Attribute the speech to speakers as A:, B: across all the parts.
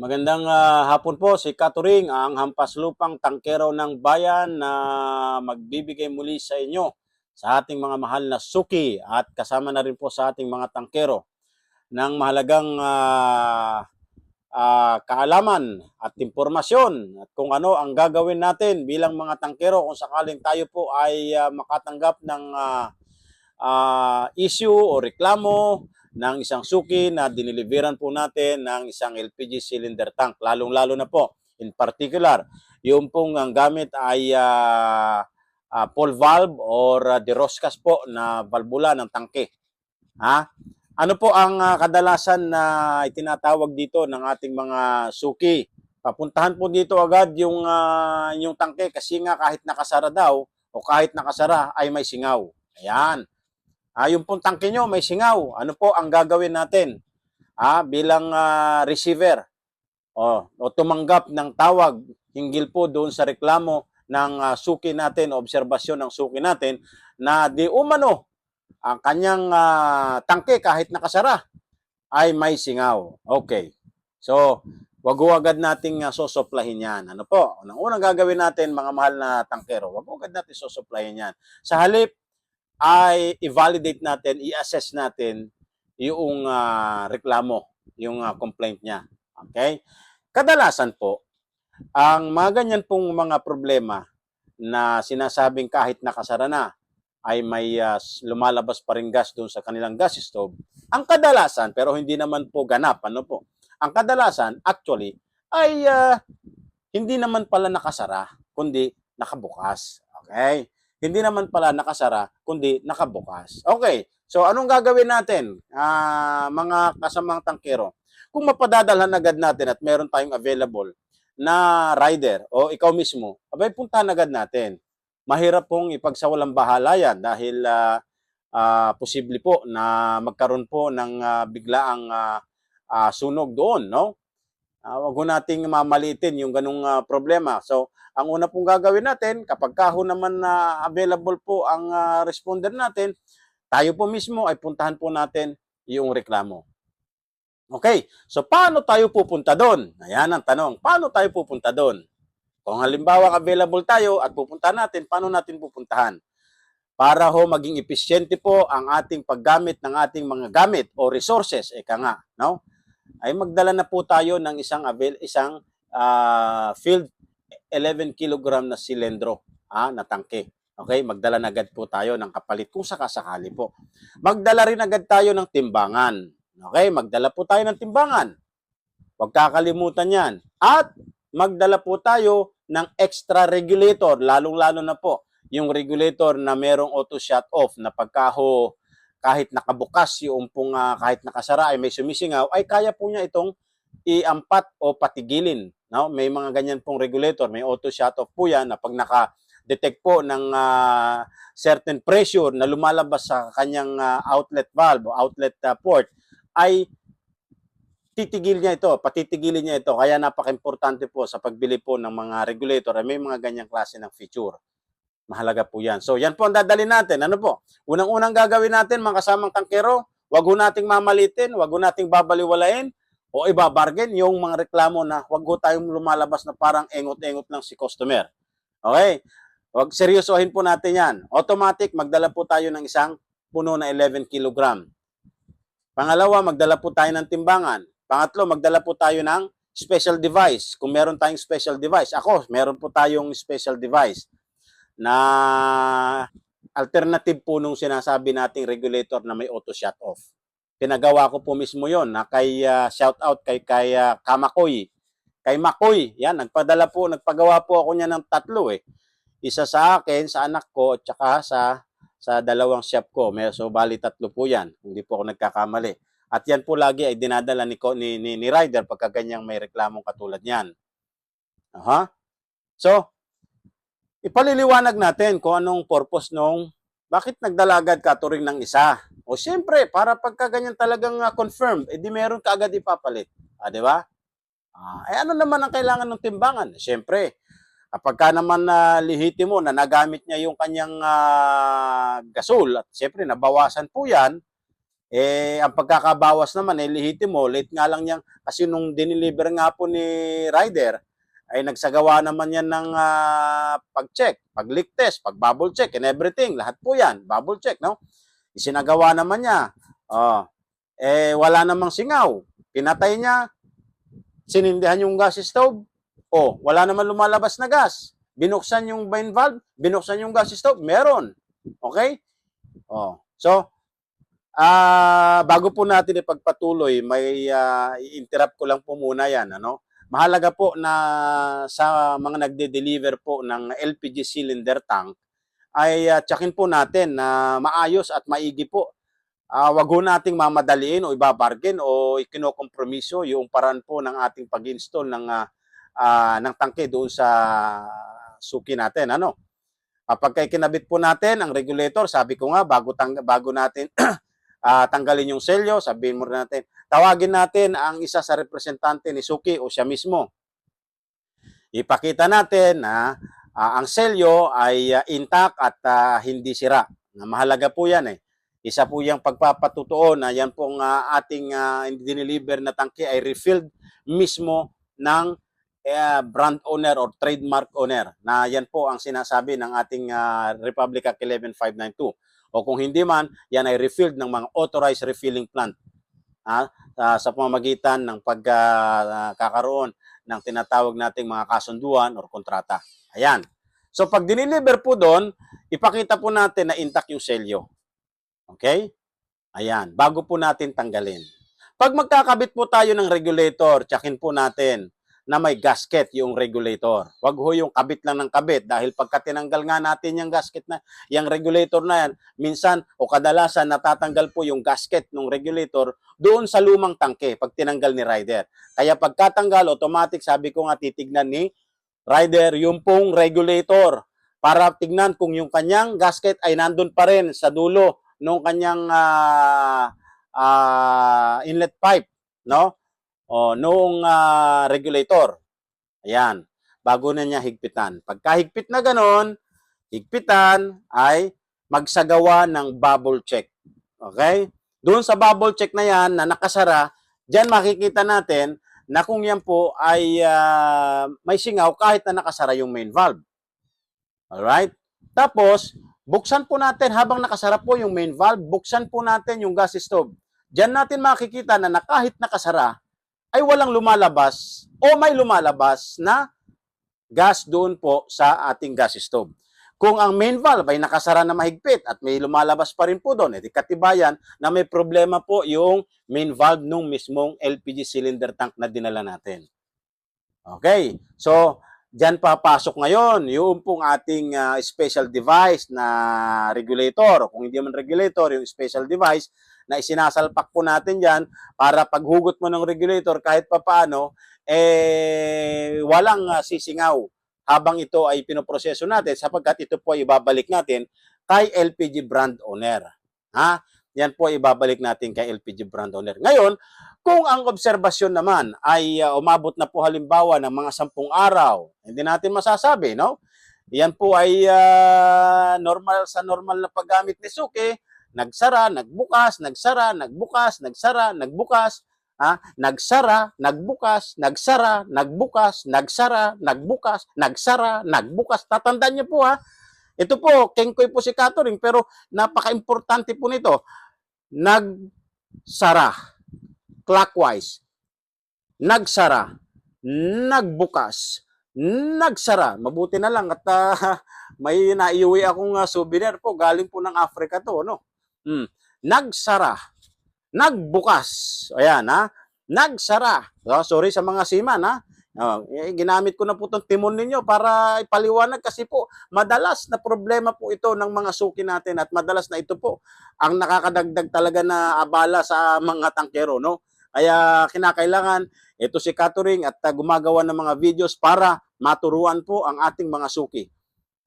A: Magandang ah, hapon po si Katuring, ang hampas lupang tangkero ng bayan na magbibigay muli sa inyo sa ating mga mahal na suki at kasama na rin po sa ating mga tangkero ng mahalagang ah, ah, kaalaman at impormasyon at kung ano ang gagawin natin bilang mga tangkero kung sakaling tayo po ay ah, makatanggap ng ah, ah, issue o reklamo ng isang suki na diniliveran po natin ng isang LPG cylinder tank. Lalong-lalo na po, in particular, yung pong ang gamit ay ah, ah, Paul valve or uh, deroscas po na valvula ng tangke. Ha? Ano po ang ah, kadalasan na itinatawag dito ng ating mga suki? Papuntahan po dito agad yung ah, yung tangke kasi nga kahit nakasara daw o kahit nakasara ay may singaw. Ayan. Ah, yung pong tangke nyo may singaw. Ano po ang gagawin natin? Ah, bilang ah, receiver o, o tumanggap ng tawag hinggil po doon sa reklamo ng ah, suki natin, obserbasyon ng suki natin na di umano ang kanyang ah, tangke kahit nakasara ay may singaw. Okay. So, wag ho agad nating uh, sosoplahin yan. Ano po? Ang unang gagawin natin, mga mahal na tangkero, wag ho agad natin sosoplahin yan. Sa halip, ay i-validate natin, i-assess natin yung ah, reklamo, yung ah, complaint niya. Okay? Kadalasan po, ang mga ganyan pong mga problema na sinasabing kahit nakasara na, ay may ah, lumalabas pa rin gas doon sa kanilang gas stove. Ang kadalasan, pero hindi naman po ganap, ano po? Ang kadalasan, actually, ay ah, hindi naman pala nakasara, kundi nakabukas. Okay? Hindi naman pala nakasara, kundi nakabukas. Okay, so anong gagawin natin, ah, mga kasamang tangkero? Kung mapadadalhan agad natin at meron tayong available na rider o ikaw mismo, abay puntahan agad natin. Mahirap pong ipagsawalang bahala yan dahil ah, ah, posible po na magkaroon po ng ah, biglaang ah, ah, sunog doon, no? Uh, wag ho nating mamalitin yung ganung ah, problema. So, ang una pong gagawin natin, kapag kaho naman na available po ang ah, responder natin, tayo po mismo ay puntahan po natin yung reklamo. Okay, so paano tayo pupunta doon? Ayan ang tanong, paano tayo pupunta doon? Kung halimbawa available tayo at pupunta natin, paano natin pupuntahan? Para ho maging epesyente po ang ating paggamit ng ating mga gamit o resources, eka nga, no? Ay magdala na po tayo ng isang avail isang ah, filled 11 kilogram na silindro ah, na tangke. Okay, magdala na agad po tayo ng kapalit kung sakasakali po. Magdala rin agad tayo ng timbangan. Okay, magdala po tayo ng timbangan. Huwag kakalimutan yan. At magdala po tayo ng extra regulator, lalong-lalo na po yung regulator na merong auto shut off na pagkaho kahit nakabukas yung pong ah, kahit nakasara ay may sumisingaw ay kaya po niya itong iampat o patigilin no may mga ganyan pong regulator may auto shut off po yan na pag naka-detect po ng ah, certain pressure na lumalabas sa kanyang ah, outlet valve o outlet ah, port ay titigil niya ito, patitigilin niya ito. Kaya napaka-importante po sa pagbili po ng mga regulator ay may mga ganyang klase ng feature. Mahalaga po yan. So, yan po ang dadalhin natin. Ano po? Unang-unang gagawin natin, mga kasamang tangkero, wag ho nating mamalitin, wag ho nating babaliwalain, o ibabargain yung mga reklamo na wag ho tayong lumalabas na parang engot-engot lang si customer. Okay? Wag seryosohin po natin yan. Automatic, magdala po tayo ng isang puno na 11 kilogram. Pangalawa, magdala po tayo ng timbangan. Pangatlo, magdala po tayo ng special device. Kung meron tayong special device. Ako, meron po tayong special device na alternative po nung sinasabi nating regulator na may auto shut off. Pinagawa ko po mismo yon na kay ah, shout out kay kay ah, Kamakoy. Kay Makoy, yan nagpadala po, nagpagawa po ako niya ng tatlo eh. Isa sa akin, sa anak ko, at saka sa sa dalawang shop ko. May so bali tatlo po 'yan. Hindi po ako nagkakamali. At yan po lagi ay dinadala ni, ni, ni, ni rider pagka ganyang may reklamong katulad niyan. Aha. So, ipaliliwanag natin kung anong purpose nung bakit nagdala agad ka turing ng isa. O siyempre, para pagka ganyan talagang uh, confirmed, edi meron ka agad ipapalit. Ah, di ba? Ah, eh ano naman ang kailangan ng timbangan? Siyempre, kapag ka naman na lihiti mo na nagamit niya yung kanyang ah, gasol at siyempre nabawasan po yan, Eh, ang pagkakabawas naman, eh, lehitimo, late nga lang yan. Kasi nung diniliver nga po ni Ryder, ay nagsagawa naman yan ng ah, pag-check, pag-leak test, pag-bubble check, and everything. Lahat po yan, bubble check, no? Isinagawa naman niya. Oh, eh, wala namang singaw. Pinatay niya, sinindihan yung gas stove. Oh, wala naman lumalabas na gas. Binuksan yung main valve, binuksan yung gas stove, meron. Okay? Oh. So, ah bago po natin ipagpatuloy, may ah, i-interrupt ko lang po muna 'yan, ano? Mahalaga po na sa mga nagde-deliver po ng LPG cylinder tank ay uh, tsakin po natin na maayos at maigi po. Ah, wag ho nating mamadaliin o ibabargain o ikinokompromiso yung paraan po ng ating pag-install ng ah, ah, ng tangke doon sa suki natin, ano? Kapag kinabit po natin ang regulator, sabi ko nga bago tang bago natin ah, tanggalin yung selyo, sabihin mo rin natin, tawagin natin ang isa sa representante ni Suki o siya mismo. Ipakita natin na ah, ang selyo ay ah, intact at ah, hindi sira. Na mahalaga po 'yan eh. Isa po yung pagpapatutuo na yan pong ah, ating uh, diniliver na tangke ay refilled mismo ng eh, brand owner or trademark owner na yan po ang sinasabi ng ating ah, Republic Act 11592 o kung hindi man yan ay refilled ng mga authorized refilling plant ah, sa, sa pamamagitan ng pagkakaroon ng tinatawag nating mga kasunduan or kontrata. Ayan. So pag diniliver po doon, ipakita po natin na intact yung selyo. Okay? Ayan, bago po natin tanggalin. Pag magkakabit po tayo ng regulator, tsakin po natin na may gasket yung regulator. Wag ho yung kabit lang ng kabit dahil pagka tinanggal nga natin yung gasket na, yung regulator na yan, minsan o kadalasan natatanggal po yung gasket ng regulator doon sa lumang tangke pag tinanggal ni rider. Kaya pagkatanggal, automatic sabi ko nga titignan ni rider yung pong regulator para tignan kung yung kanyang gasket ay nandun pa rin sa dulo nung kanyang ah, ah, inlet pipe, no? O noong ah, regulator. Ayan, bago na niya higpitan. Pagka higpit na ganon, higpitan ay magsagawa ng bubble check. Okay? Doon sa bubble check na yan na nakasara, diyan makikita natin na kung yan po ay ah, may singaw kahit na nakasara yung main valve. Alright? Tapos, buksan po natin habang nakasara po yung main valve, buksan po natin yung gas stove. Diyan natin makikita na, na kahit nakasara, ay walang lumalabas o may lumalabas na gas doon po sa ating gas stove. Kung ang main valve ay nakasara na mahigpit at may lumalabas pa rin po doon, edi katibayan na may problema po yung main valve nung mismong LPG cylinder tank na dinala natin. Okay, so Diyan papasok ngayon yung pong ating ah, special device na regulator. Kung hindi man regulator, yung special device na isinasalpak po natin diyan para paghugot mo ng regulator kahit papaano, eh, walang ah, sisingaw habang ito ay pinoproseso natin sapagkat ito po ay ibabalik natin kay LPG brand owner. Ha? Yan po ibabalik natin kay LPG brand owner. Ngayon, kung ang obserbasyon naman ay uh, umabot na po halimbawa ng mga sampung araw, hindi natin masasabi, no? Yan po ay uh, normal sa normal na paggamit ni Suki, nagsara, nagbukas, nagsara, nagbukas, nagsara, nagbukas, ha? Nagsara, nagbukas, nagsara, nagbukas, nagsara, nagbukas, nagsara, nagbukas. Tatandaan niyo po ha. Ito po, kengkoy po si Catering, pero napaka-importante po nito. Nagsara clockwise. Nagsara, nagbukas, nagsara. Mabuti na lang at uh, may naiuwi akong uh, souvenir po galing po ng Africa to, no. Hmm. Nagsara, nagbukas. Ayan ha. Nagsara. So, sorry sa mga seaman ha. Uh, ginamit ko na po itong timon ninyo para ipaliwanag kasi po madalas na problema po ito ng mga suki natin at madalas na ito po ang nakakadagdag talaga na abala sa mga tangkero no kaya kinakailangan ito si Catering at uh, gumagawa ng mga videos para maturuan po ang ating mga suki.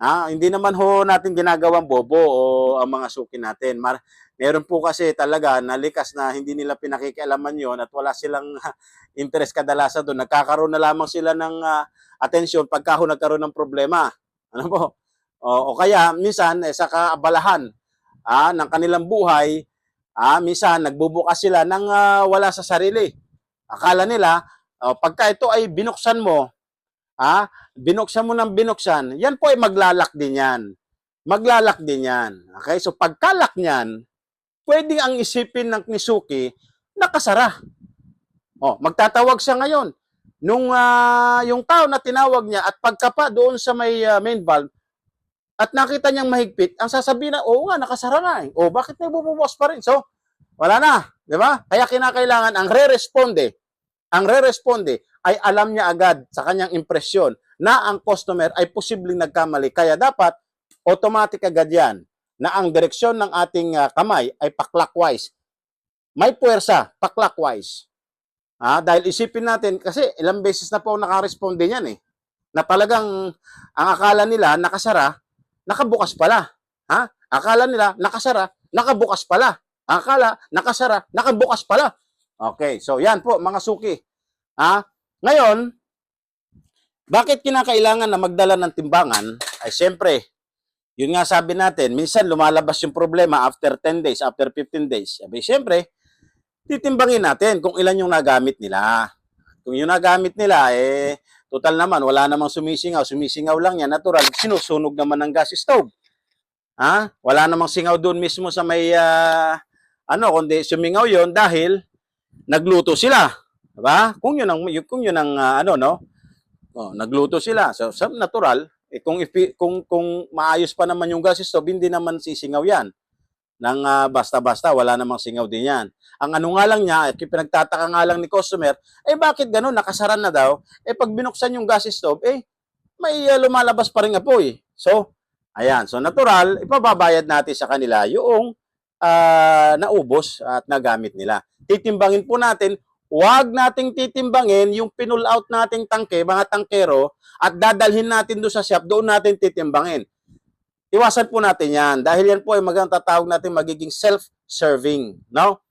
A: Ha? Hindi naman ho natin ginagawang bobo o ang mga suki natin. Mar meron po kasi talaga nalikas na hindi nila pinakikialaman yon at wala silang interest kadalasan doon. Nagkakaroon na lamang sila ng uh, atensyon pagka ho nagkaroon ng problema. Ano po? O, o kaya minsan eh, sa kaabalahan ah, ng kanilang buhay Ah, minsan nagbubukas sila ng ah, wala sa sarili. Akala nila oh, pagka ito ay binuksan mo, ah, binuksan mo ng binuksan, yan po ay maglalak din yan. Maglalak din yan. Okay? So pagkalak niyan, pwedeng ang isipin ng Nisuki nakasara. Oh, magtatawag siya ngayon. Nung ah, yung tao na tinawag niya at pagkapa doon sa may ah, main valve at nakita niyang mahigpit, ang sasabihin na, oo nga, nakasara nga eh. O, bakit may bumubukas pa rin? So, wala na. Di ba? Kaya kinakailangan ang re-responde, ang re-responde ay alam niya agad sa kanyang impresyon na ang customer ay posibleng nagkamali. Kaya dapat, automatic agad yan na ang direksyon ng ating ah, kamay ay pa-clockwise. May puwersa, pa-clockwise. Ah, dahil isipin natin, kasi ilang beses na po nakaresponde yan eh. Na talagang ang akala nila nakasara, nakabukas pala. Ha? Akala nila nakasara, nakabukas pala. Akala nakasara, nakabukas pala. Okay, so yan po mga suki. Ha? Ngayon, bakit kinakailangan na magdala ng timbangan? Ay siyempre, yun nga sabi natin, minsan lumalabas yung problema after 10 days, after 15 days. Sabi, siyempre, titimbangin natin kung ilan yung nagamit nila. Kung yung nagamit nila, eh, total naman, wala namang sumisingaw. Sumisingaw lang yan, natural. Sinusunog naman ng gas stove. Ha? Wala namang singaw doon mismo sa may, ah, ano, kundi sumingaw yon dahil nagluto sila. Diba? Kung yun ang, kung yun ang, ah, ano, no? Oh, nagluto sila. So, natural, eh, kung, ipi, kung, kung maayos pa naman yung gas stove, hindi naman sisingaw yan. Nang ah, basta-basta, wala namang singaw din yan. Ang ano nga lang niya, at pinagtataka nga lang ni customer, eh bakit ganun, nakasaran na daw? Eh pag binuksan yung gas stove, eh may ah, lumalabas pa rin apoy. So, ayan. So, natural, ipababayad natin sa kanila yung ah, naubos at nagamit nila. Titimbangin po natin, huwag nating titimbangin yung pinull out nating tangke, mga tangkero, at dadalhin natin doon sa shop, doon natin titimbangin. Iwasan po natin yan. Dahil yan po ay magandang tatawag natin magiging self-serving. No?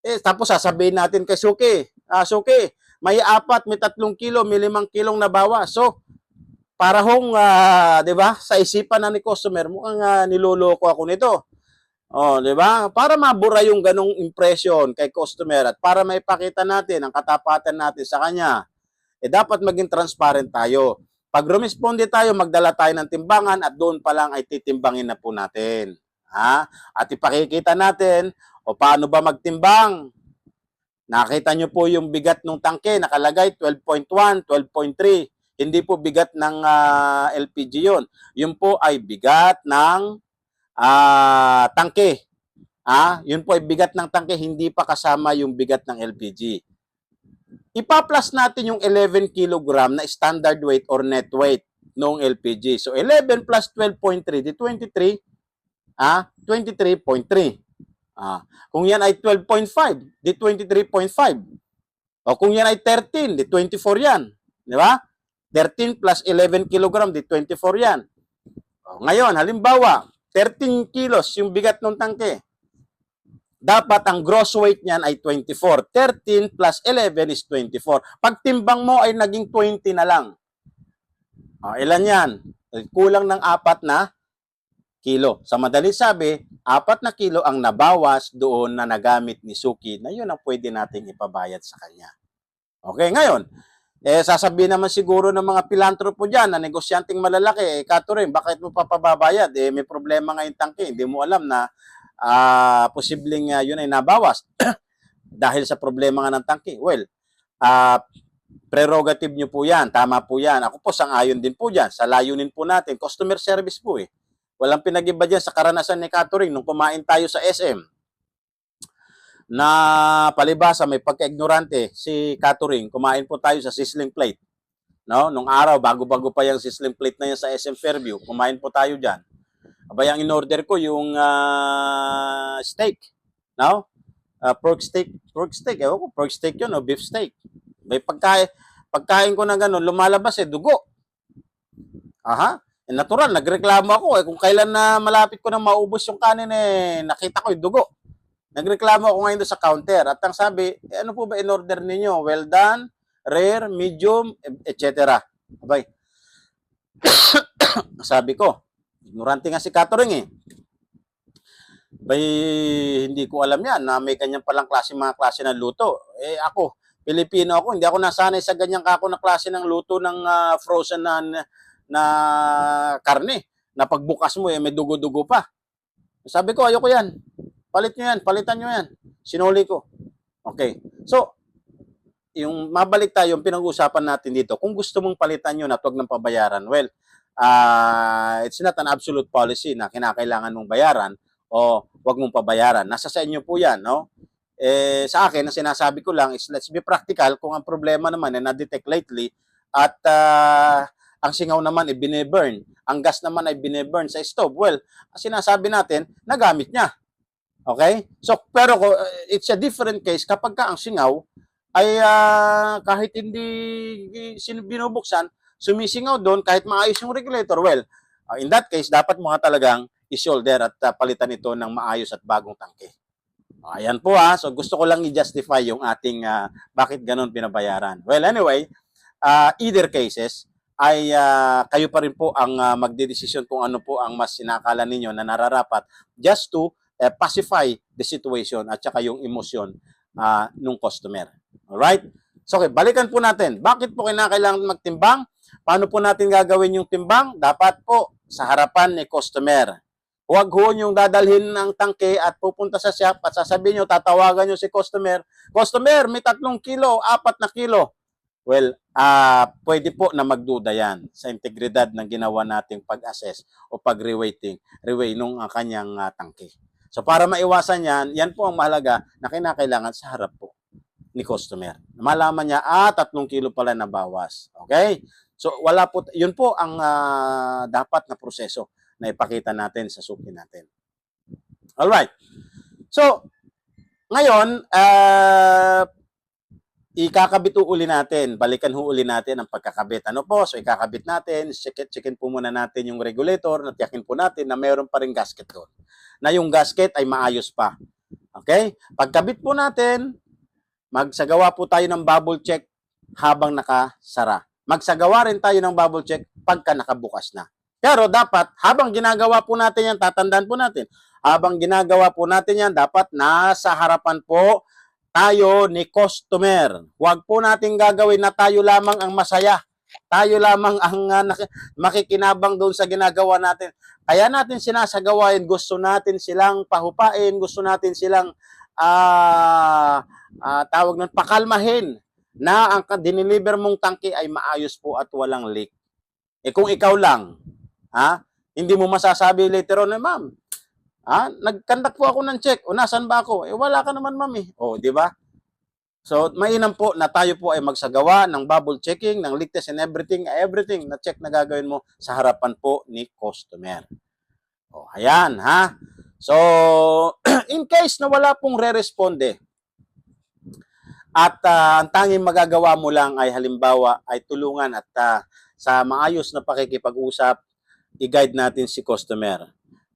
A: Eh, tapos sasabihin natin kay Suki, ah, Suki, may apat, may tatlong kilo, may limang kilong nabawa. So, para hong, ah, di ba, sa isipan na ni customer, mukhang uh, niloloko ako nito. Oh, di ba? Para mabura yung ganong impression kay customer at para maipakita natin ang katapatan natin sa kanya, eh dapat maging transparent tayo. Pag rumisponde tayo, magdala tayo ng timbangan at doon pa lang ay titimbangin na po natin. Ha? At ipakikita natin o paano ba magtimbang. Nakita nyo po yung bigat ng tangke, nakalagay 12.1, 12.3. Hindi po bigat ng ah, LPG yon. Yun po ay bigat ng ah, tangke. Ah, yun po ay bigat ng tangke, hindi pa kasama yung bigat ng LPG. Ipa-plus natin yung 11 kilogram na standard weight or net weight ng LPG. So 11 plus 12.3 di 23 ah 23.3. Ah, kung yan ay 12.5 di 23.5. O kung yan ay 13 di 24 yan, di ba? 13 plus 11 kilogram di 24 yan. O, ngayon, halimbawa, 13 kilos yung bigat ng tangke. Dapat ang gross weight niyan ay 24. 13 plus 11 is 24. Pag timbang mo ay naging 20 na lang. O, ilan yan? Kulang ng apat na kilo. Sa madali sabi, apat na kilo ang nabawas doon na nagamit ni Suki na yun ang pwede nating ipabayad sa kanya. Okay, ngayon, eh, sasabihin naman siguro ng mga pilantropo dyan na negosyanteng malalaki, eh, kato rin, bakit mo papababayad? Eh, may problema ngayon tangke, hindi mo alam na ah posibleng ah, yun ay nabawas dahil sa problema nga ng tangke. Well, ah prerogative nyo po yan, tama po yan. Ako po, sang-ayon din po dyan. Sa layunin po natin, customer service po eh. Walang pinag-iba dyan sa karanasan ni Catering nung kumain tayo sa SM na palibasa may pagka-ignorante si Catering, kumain po tayo sa sizzling plate. No, nung araw bago-bago pa yung sizzling plate na yan sa SM Fairview, kumain po tayo diyan. Abay ang in-order ko yung ah, steak, no? Ah, pork steak, pork steak, ewan ko, pork steak yun o beef steak. May pagkain, pagkain ko na ganun, lumalabas eh, dugo. Aha, eh, natural, nagreklamo ako eh, kung kailan na malapit ko na maubos yung kanin eh, nakita ko yung dugo. Nagreklamo ako ngayon sa counter at ang sabi, eh, ano po ba in-order ninyo? Well done, rare, medium, etc. Abay. sabi ko, ignorante nga si Catering eh. Bay, hindi ko alam yan na may ganyan palang klase mga klase ng luto. Eh ako, Pilipino ako, hindi ako nasanay sa ganyan kako na klase ng luto ng ah, frozen na, na karne. Na pagbukas mo, eh, may dugo-dugo pa. Sabi ko, ayoko yan. Palit nyo yan, palitan nyo yan. Sinuli ko. Okay. So, yung mabalik tayo, yung pinag-uusapan natin dito, kung gusto mong palitan yun at huwag ng pabayaran, well, ah it's not an absolute policy na kinakailangan mong bayaran o huwag mong pabayaran. Nasa sa inyo po yan, no? Eh, sa akin, ang sinasabi ko lang is let's be practical kung ang problema naman ay na-detect lately at ah, ang singaw naman ay bine-burn, ang gas naman ay bine-burn sa stove. Well, ang sinasabi natin, nagamit niya. Okay? So, pero ko- it's a different case kapag ka ang singaw ay ah, kahit hindi binubuksan, sumisingaw doon kahit maayos yung regulator. Well, ah, in that case, dapat mo talagang i-shoulder at ah, palitan ito ng maayos at bagong tangke. Ayan po ha. So gusto ko lang i-justify yung ating ah, bakit ganun pinabayaran. Well, anyway, ah, either cases ay ah, kayo pa rin po ang uh, magdedesisyon kung ano po ang mas sinakala ninyo na nararapat just to eh, pacify the situation at saka yung emosyon ah, nung customer. Alright? So, okay, balikan po natin. Bakit po kinakailangan magtimbang? Paano po natin gagawin yung timbang? Dapat po sa harapan ni customer. Huwag ho yung dadalhin ng tangke at pupunta sa shop at sasabihin nyo, tatawagan nyo si customer, Customer, may tatlong kilo, apat na kilo. Well, ah pwede po na magduda yan sa integridad ng ginawa nating pag-assess o pag-reweighting, reweigh nung ah, kanyang ah, tangke. So para maiwasan yan, yan po ang mahalaga na kinakailangan sa harap po ni customer. Malaman niya, ah, tatlong kilo pala na bawas. Okay? So wala po, yun po ang ah, dapat na proseso na ipakita natin sa suki natin. Alright. So, ngayon, ah, ikakabit uli natin. Balikan ho uli natin ang pagkakabit. Ano po? So, ikakabit natin. Check, checkin po muna natin yung regulator. Natiyakin po natin na mayroon pa rin gasket doon. Na yung gasket ay maayos pa. Okay? Pagkabit po natin, magsagawa po tayo ng bubble check habang nakasara. Magsagawa rin tayo ng bubble check pagka nakabukas na. Pero dapat, habang ginagawa po natin yan, tatandaan po natin, habang ginagawa po natin yan, dapat nasa harapan po tayo ni customer. Huwag po natin gagawin na tayo lamang ang masaya. Tayo lamang ang uh, makikinabang doon sa ginagawa natin. Kaya natin sinasagawain, gusto natin silang pahupain, gusto natin silang ah ah, tawag nun, pakalmahin na ang diniliver mong tangke ay maayos po at walang leak. Eh kung ikaw lang, ha, hindi mo masasabi later on, eh, ma'am, ha, nagkandak po ako ng check, o nasan ba ako? Eh wala ka naman, ma'am eh. O, di ba? So, mainam po na tayo po ay magsagawa ng bubble checking, ng leak test and everything, everything na check na gagawin mo sa harapan po ni customer. O, ayan, ha? So, in case na wala pong re-responde, at ah, ang tanging magagawa mo lang ay halimbawa ay tulungan at ah, sa maayos na pakikipag-usap, i-guide natin si customer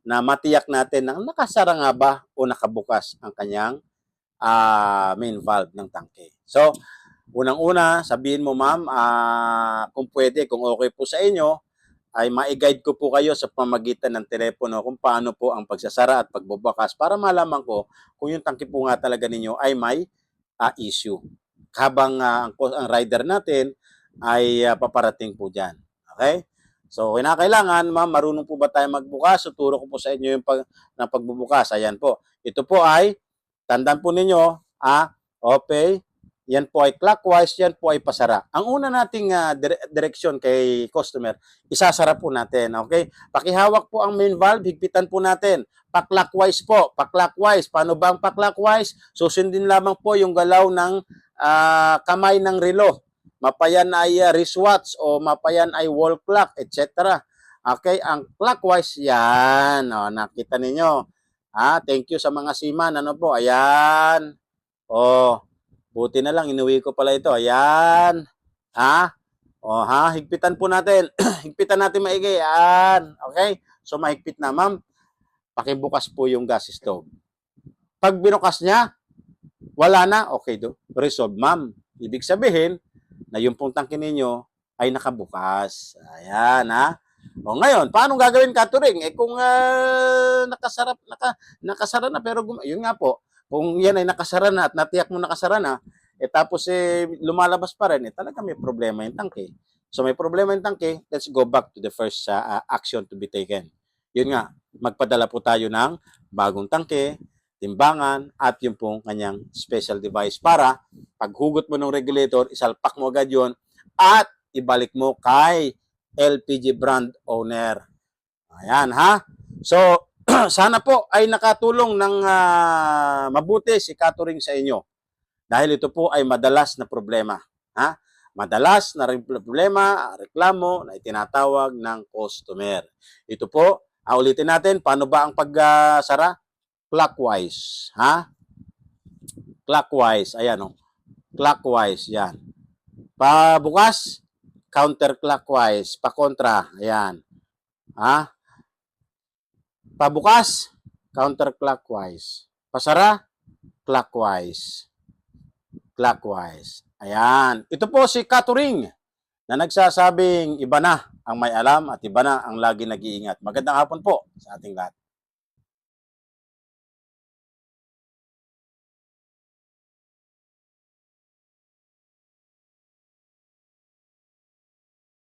A: na matiyak natin na nakasara nga ba o nakabukas ang kanyang ah, main valve ng tangke. So, unang-una, sabihin mo ma'am, ah, kung pwede, kung okay po sa inyo, ay ma-guide ko po kayo sa pamagitan ng telepono kung paano po ang pagsasara at pagbubukas para malaman ko kung yung tangke po nga talaga ninyo ay may ah, issue. Habang ah, ang, ang rider natin ay ah, paparating po dyan. Okay? So, kinakailangan, ma'am, marunong po ba tayo magbukas? So, turo ko po sa inyo yung pag, ng pagbubukas. Ayan po. Ito po ay, tandaan po ninyo, ah, okay, yan po ay clockwise, yan po ay pasara. Ang una nating ah, dire- direksyon kay customer, isasara po natin, okay? Pakihawak po ang main valve, higpitan po natin. Pa-clockwise po, pa-clockwise. Paano ba ang pa-clockwise? Susundin lamang po yung galaw ng ah, kamay ng relo. Mapayan ay ah, wristwatch o mapayan ay wall clock, etc. Okay, ang clockwise yan. O, nakita ninyo. Ah, thank you sa mga seaman. Ano po? Ayan. Oh, buti na lang inuwi ko pala ito. Ayan. Ha? O ha, higpitan po natin. higpitan natin maigi. Ayan. Okay? So mahigpit na, ma'am. Pakibukas po yung gas stove. Pag binukas niya, wala na. Okay do. Resolve, ma'am. Ibig sabihin na yung pong tangke ay nakabukas. Ayan, ha? O ngayon, paano gagawin catering? Eh kung ah, nakasarap, naka, nakasara na, pero gum- yun nga po, kung yan ay nakasara na at natiyak mo nakasara na, eh tapos eh lumalabas pa rin, eh talaga may problema yung tangke. So may problema yung tangke, let's go back to the first ah, action to be taken. Yun nga, magpadala po tayo ng bagong tangke, timbangan, at yung pong kanyang special device para paghugot mo ng regulator, isalpak mo agad yun, at ibalik mo kay LPG brand owner. Ayan ha. So, sana po ay nakatulong ng ah, mabuti si Catering sa inyo. Dahil ito po ay madalas na problema. Ha? Madalas na problema, reklamo na itinatawag ng customer. Ito po, ah, ulitin natin, paano ba ang pagsara? Clockwise. Ha? Clockwise. Ayan o. Clockwise. Yan. Pabukas, counterclockwise, pakontra, ayan. Ha? Pabukas, counterclockwise. Pasara, clockwise. Clockwise. Ayan. Ito po si Katuring na nagsasabing iba na ang may alam at iba na ang lagi nag-iingat. Magandang hapon po sa ating lahat.